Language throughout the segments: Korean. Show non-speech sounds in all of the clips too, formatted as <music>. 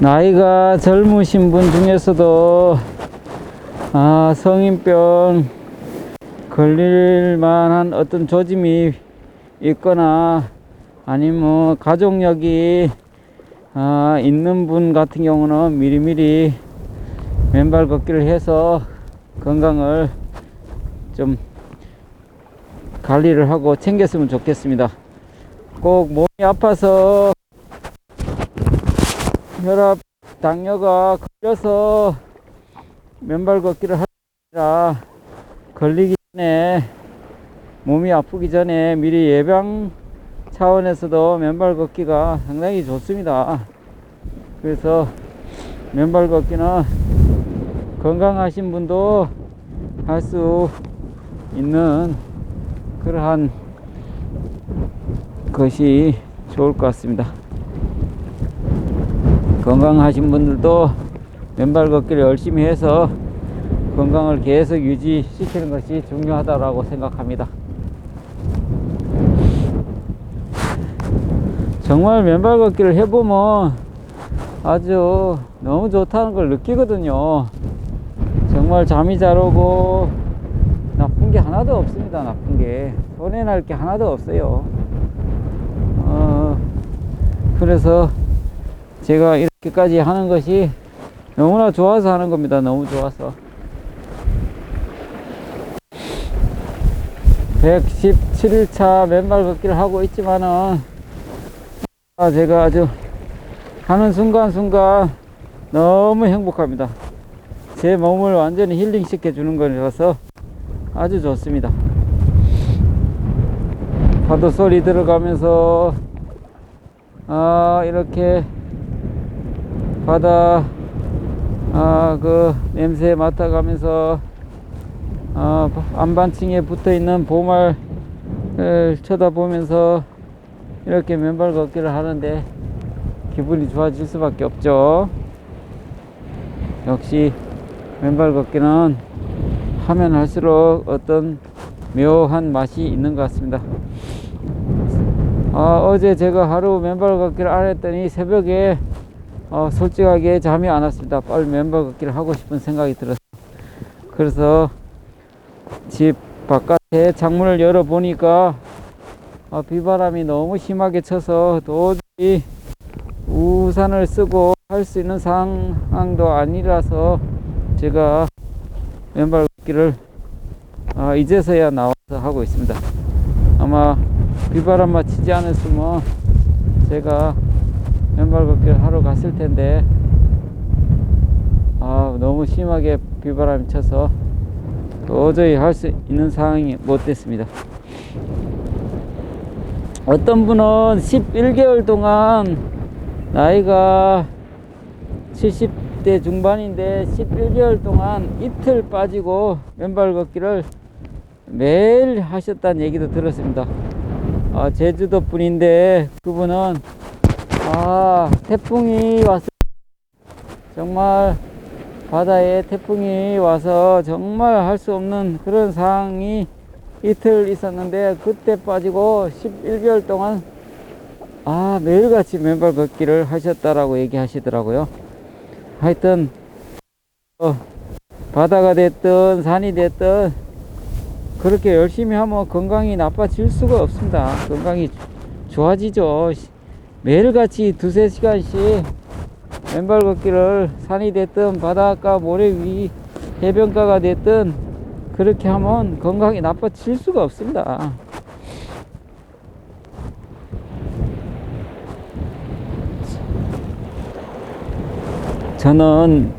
나이가 젊으신 분 중에서도 아, 성인병 걸릴 만한 어떤 조짐이 있거나 아니면 가족력이 아, 있는 분 같은 경우는 미리미리 맨발 걷기를 해서 건강을 좀 관리를 하고 챙겼으면 좋겠습니다. 꼭 몸이 아파서 혈압, 당뇨가 걸려서 맨발 걷기를 하라 걸리기 전에 몸이 아프기 전에 미리 예방 차원에서도 맨발 걷기가 상당히 좋습니다. 그래서 맨발 걷기는 건강하신 분도 할 수 있는 그러한 것이 좋을 것 같습니다. 건강하신 분들도 맨발 걷기를 열심히 해서 건강을 계속 유지시키는 것이 중요하다고 생각합니다. 정말 맨발 걷기를 해보면 아주 너무 좋다는 걸 느끼거든요. 정말 잠이 잘 오고 나쁜 게 하나도 없습니다. 나쁜 게 손해날 게 하나도 없어요. 어, 그래서 제가 이렇게까지 하는 것이 너무나 좋아서 하는 겁니다. 너무 좋아서. 117일차 맨발 걷기를 하고 있지만은 아, 제가 아주 하는 순간순간 너무 행복합니다. 제 몸을 완전히 힐링 시켜 주는 거라서 아주 좋습니다. 파도 소리 들어가면서 아 이렇게 바다 아 그 냄새 맡아가면서 아 안반층에 붙어 있는 보말을 쳐다보면서 이렇게 맨발 걷기를 하는데 기분이 좋아질 수밖에 없죠. 역시 맨발 걷기는 하면 할수록 어떤 묘한 맛이 있는 것 같습니다. 아, 어제 제가 하루 맨발 걷기를 안 했더니 새벽에 어, 솔직하게 잠이 안 왔습니다. 빨리 맨발 걷기를 하고 싶은 생각이 들었어요. 그래서 집 바깥에 창문을 열어 보니까 아, 비바람이 너무 심하게 쳐서 도저히 우산을 쓰고 할 수 있는 상황도 아니라서 제가 맨발 걷기를 아, 이제서야 나와서 하고 있습니다. 아마 비바람만 치지 않았으면 제가 맨발 걷기를 하러 갔을 텐데 아, 너무 심하게 비바람이 쳐서 도저히 할 수 있는 상황이 못 됐습니다. 어떤 분은 11개월 동안 나이가 70대 중반인데 11개월 동안 이틀 빠지고 맨발 걷기를 매일 하셨다는 얘기도 들었습니다. 아, 제주도 분인데 그분은 아, 태풍이 왔을 정말 바다에 태풍이 와서 정말 할 수 없는 그런 상황이 이틀 있었는데 그때 빠지고 11개월 동안 아 매일같이 맨발 걷기를 하셨다라고 얘기하시더라고요. 하여튼 어, 바다가 됐든 산이 됐든 그렇게 열심히 하면 건강이 나빠질 수가 없습니다. 건강이 좋아지죠. 매일같이 두세 시간씩 맨발 걷기를 산이 됐든 바닷가 모래 위 해변가가 됐든 그렇게 하면 건강이 나빠질 수가 없습니다. 저는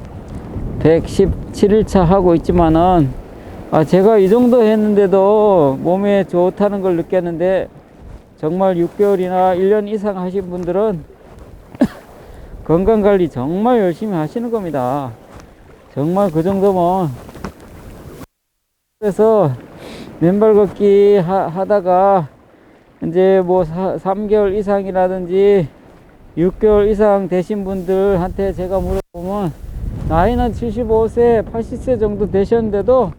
117일차 하고 있지만은 아 제가 이 정도 했는데도 몸에 좋다는 걸 느꼈는데 정말 6개월이나 1년 이상 하신 분들은 <coughs> 건강 관리 정말 열심히 하시는 겁니다. 정말 그 정도면 그래서 맨발 걷기 하, 하다가 이제 뭐 사, 3개월 이상이라든지 6개월 이상 되신 분들한테 제가 물어보면 나이는 75세, 80세 정도 되셨는데도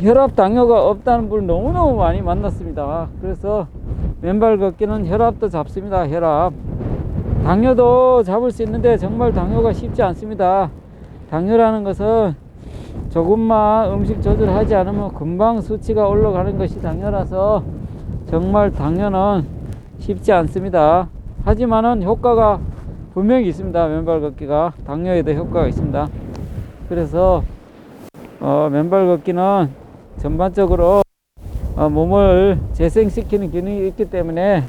혈압 당뇨가 없다는 분 너무너무 많이 만났습니다. 그래서 맨발 걷기는 혈압도 잡습니다. 혈압. 당뇨도 잡을 수 있는데 정말 당뇨가 쉽지 않습니다. 당뇨라는 것은 조금만 음식 조절하지 않으면 금방 수치가 올라가는 것이 당뇨라서 정말 당뇨는 쉽지 않습니다. 하지만은 효과가 분명히 있습니다. 맨발 걷기가 당뇨에도 효과가 있습니다. 그래서 어, 맨발 걷기는 전반적으로 어, 몸을 재생시키는 기능이 있기 때문에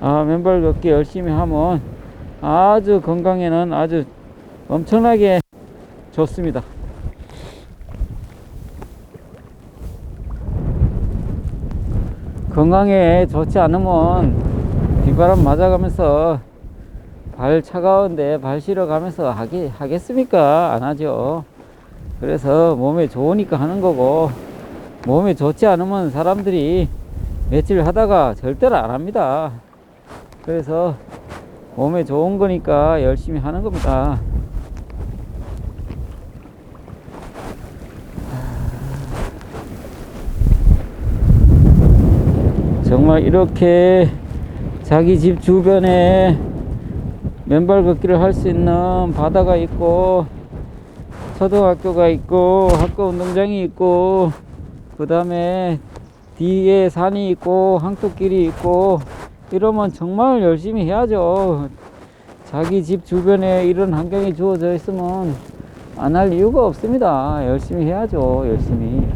어, 맨발 걷기 열심히 하면 아주 건강에는 아주 엄청나게 좋습니다. 건강에 좋지 않으면 비바람 맞아가면서 발 차가운데 발 실어가면서 하기, 하겠습니까? 안 하죠. 그래서 몸에 좋으니까 하는 거고 몸에 좋지 않으면 사람들이 며칠 하다가 절대로 안 합니다. 그래서 몸에 좋은 거니까 열심히 하는 겁니다. 정말 이렇게 자기 집 주변에 맨발 걷기를 할 수 있는 바다가 있고 초등학교가 있고 학교 운동장이 있고 그 다음에 뒤에 산이 있고 항토길이 있고 이러면 정말 열심히 해야죠. 자기 집 주변에 이런 환경이 주어져 있으면 안 할 이유가 없습니다. 열심히 해야죠. 열심히.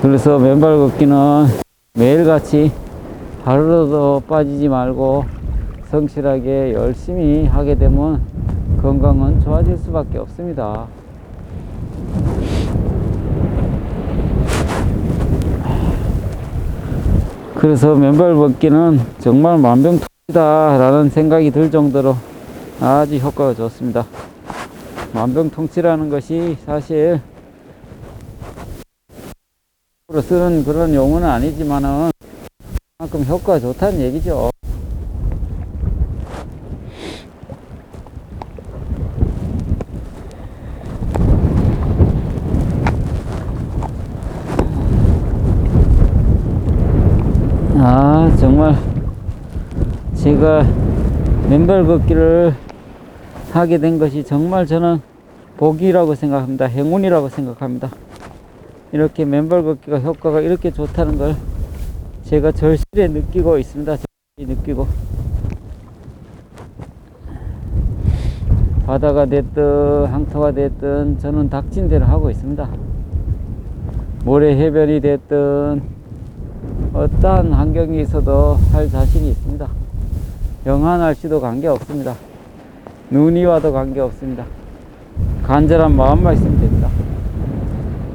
그래서 맨발 걷기는 매일같이 하루라도 빠지지 말고 성실하게 열심히 하게 되면 건강은 좋아질 수밖에 없습니다. 그래서 맨발 걷기는 정말 만병통치다 라는 생각이 들 정도로 아주 효과가 좋습니다. 만병통치라는 것이 사실 쓰는 그런 용어는 아니지만은 그만큼 효과가 좋다는 얘기죠. 아, 정말 제가 맨발 걷기를 하게 된 것이 정말 저는 복이라고 생각합니다. 행운이라고 생각합니다. 이렇게 맨발 걷기가 효과가 이렇게 좋다는 걸 제가 절실히 느끼고 있습니다. 절실히 느끼고 바다가 됐든 항토가 됐든 저는 닥친 대로 하고 있습니다. 모래 해변이 됐든 어떠한 환경이 있어도 할 자신이 있습니다. 영하 날씨도 관계없습니다. 눈이 와도 관계없습니다. 간절한 마음만 있으면 됩니다.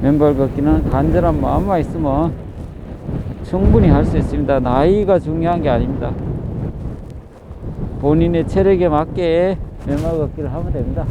맨발 걷기는 간절한 마음만 있으면 충분히 할 수 있습니다. 나이가 중요한 게 아닙니다. 본인의 체력에 맞게 맨발 걷기를 하면 됩니다.